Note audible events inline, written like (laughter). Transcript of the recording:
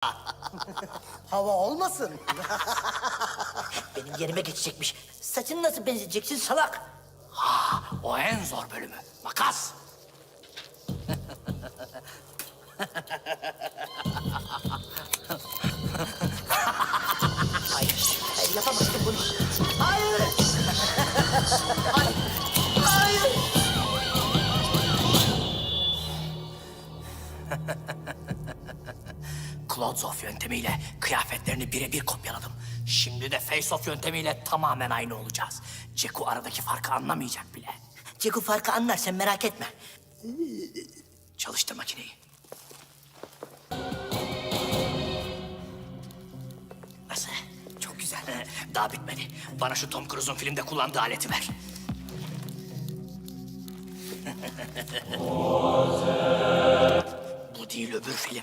(laughs) Hava olmasın. (laughs) Benim yerime geçecekmiş. Saçını nasıl benzeyeceksin salak? Ha, o en zor bölümü. Makas. (laughs) Hayır yapamazsın bunu. Hayır! hayır! Hayır! Clothes-off yöntemiyle kıyafetlerini birebir kopyaladım. Şimdi de face-off yöntemiyle tamamen aynı olacağız. Ceku aradaki farkı anlamayacak bile. Ceku farkı anlar sen merak etme. Çalıştır makineyi. Nasıl? Çok güzel. (laughs) Daha bitmedi. Bana şu Tom Cruise'un filmde kullandığı aleti ver. (laughs) Bu değil öbür film.